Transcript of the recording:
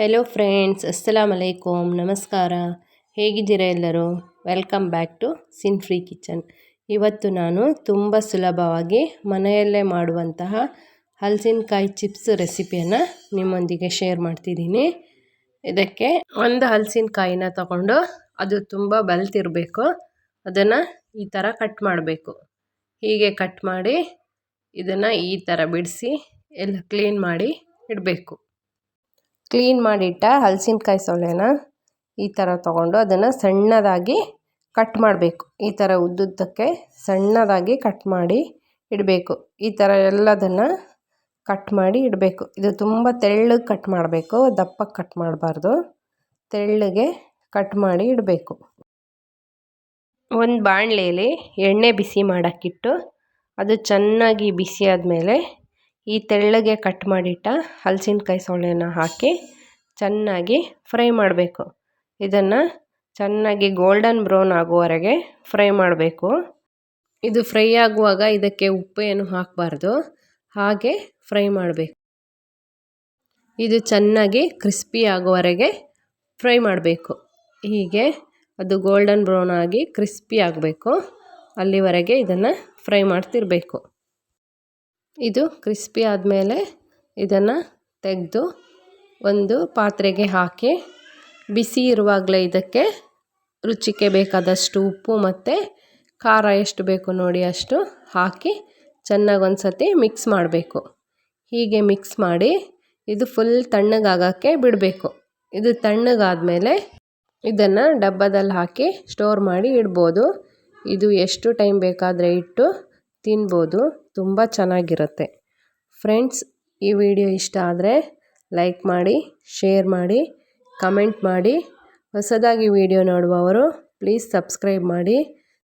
Hello friends ಅಸ್ಸಲಾಮ್ ಅಲೈಕುಮ್ ನಮಸ್ಕಾರ ಹೇಗಿದ್ದೀರಾ ಎಲ್ಲರೂ? Welcome back to sin free kitchen ಇವತ್ತು ನಾನು ತುಂಬ ಸುಲಭವಾಗಿ ಮನೆಯಲ್ಲೇ ಮಾಡುವಂತಹ ಹಲಸಿನಕಾಯಿ ಚಿಪ್ಸ್ ರೆಸಿಪಿಯನ್ನು ನಿಮ್ಮೊಂದಿಗೆ ಶೇರ್ ಮಾಡ್ತಿದ್ದೀನಿ. ಇದಕ್ಕೆ ಒಂದು ಹಲಸಿನಕಾಯಿನ ತಗೊಂಡು ಅದು ತುಂಬ ಬಲ್ತಿರಬೇಕು. ಅದನ್ನು ಈ ಥರ ಕಟ್ ಮಾಡಬೇಕು. ಹೀಗೆ ಕಟ್ ಮಾಡಿ ಇದನ್ನು ಈ ಥರ ಬಿಡಿಸಿ ಎಲ್ಲ ಕ್ಲೀನ್ ಮಾಡಿ ಇಡಬೇಕು. ಕ್ಲೀನ್ ಮಾಡಿಟ್ಟ ಹಲಸಿನ್ಕಾಯಿ ಸೊಳ್ಳೆನ ಈ ಥರ ತೊಗೊಂಡು ಅದನ್ನು ಸಣ್ಣದಾಗಿ ಕಟ್ ಮಾಡಬೇಕು. ಈ ಥರ ಉದ್ದುದ್ದಕ್ಕೆ ಸಣ್ಣದಾಗಿ ಕಟ್ ಮಾಡಿ ಇಡಬೇಕು. ಈ ಥರ ಎಲ್ಲದನ್ನು ಕಟ್ ಮಾಡಿ ಇಡಬೇಕು. ಇದು ತುಂಬ ತೆಳ್ಳಗೆ ಕಟ್ ಮಾಡಬೇಕು ದಪ್ಪಕ್ಕೆ ಕಟ್ ಮಾಡಬಾರ್ದು. ತೆಳ್ಳಗೆ ಕಟ್ ಮಾಡಿ ಇಡಬೇಕು. ಒಂದು ಬಾಣಲೆಯಲ್ಲಿ ಎಣ್ಣೆ ಬಿಸಿ ಮಾಡೋಕ್ಕಿಟ್ಟು ಅದು ಚೆನ್ನಾಗಿ ಬಿಸಿ ಆದಮೇಲೆ ಈ ತೆಳ್ಳಗೆ ಕಟ್ ಮಾಡಿಟ್ಟ ಹಲಸಿನ್ಕಾಯಿ ಸೊಳ್ಳೆನ ಹಾಕಿ ಚೆನ್ನಾಗಿ ಫ್ರೈ ಮಾಡಬೇಕು. ಇದನ್ನು ಚೆನ್ನಾಗಿ ಗೋಲ್ಡನ್ ಬ್ರೌನ್ ಆಗುವವರೆಗೆ ಫ್ರೈ ಮಾಡಬೇಕು. ಇದು ಫ್ರೈ ಆಗುವಾಗ ಇದಕ್ಕೆ ಉಪ್ಪು ಏನು ಹಾಕಬಾರ್ದು. ಹಾಗೆ ಫ್ರೈ ಮಾಡಬೇಕು. ಇದು ಚೆನ್ನಾಗಿ ಕ್ರಿಸ್ಪಿ ಆಗುವವರೆಗೆ ಫ್ರೈ ಮಾಡಬೇಕು. ಹೀಗೆ ಅದು ಗೋಲ್ಡನ್ ಬ್ರೌನ್ ಆಗಿ ಕ್ರಿಸ್ಪಿ ಆಗಬೇಕು. ಅಲ್ಲಿವರೆಗೆ ಇದನ್ನು ಫ್ರೈ ಮಾಡ್ತಿರಬೇಕು. ಇದು ಕ್ರಿಸ್ಪಿ ಆದಮೇಲೆ ಇದನ್ನು ತೆಗೆದು ಒಂದು ಪಾತ್ರೆಗೆ ಹಾಕಿ ಬಿಸಿ ಇರುವಾಗಲೇ ಇದಕ್ಕೆ ರುಚಿಗೆ ಬೇಕಾದಷ್ಟು ಉಪ್ಪು ಮತ್ತು ಖಾರ ಎಷ್ಟು ಬೇಕು ನೋಡಿ ಅಷ್ಟು ಹಾಕಿ ಚೆನ್ನಾಗಿ ಒಂದು ಸತಿ ಮಿಕ್ಸ್ ಮಾಡಬೇಕು. ಹೀಗೆ ಮಿಕ್ಸ್ ಮಾಡಿ ಇದು ಫುಲ್ ತಣ್ಣಗಾಗೋಕ್ಕೆ ಬಿಡಬೇಕು. ಇದು ತಣ್ಣಗಾದಮೇಲೆ ಇದನ್ನು ಡಬ್ಬದಲ್ಲಿ ಹಾಕಿ ಸ್ಟೋರ್ ಮಾಡಿ ಇಡ್ಬೋದು. ಇದು ಎಷ್ಟು ಟೈಮ್ ಬೇಕಾದರೆ ಇಟ್ಟು ತಿನ್ಬೋದು. ತುಂಬ ಚೆನ್ನಾಗಿರುತ್ತೆ. ಫ್ರೆಂಡ್ಸ್, ಈ ವಿಡಿಯೋ ಇಷ್ಟ ಆದರೆ ಲೈಕ್ ಮಾಡಿ, ಶೇರ್ ಮಾಡಿ, ಕಮೆಂಟ್ ಮಾಡಿ. ಹೊಸದಾಗಿ ವಿಡಿಯೋ ನೋಡುವವರು, ಪ್ಲೀಸ್ ಸಬ್ಸ್ಕ್ರೈಬ್ ಮಾಡಿ.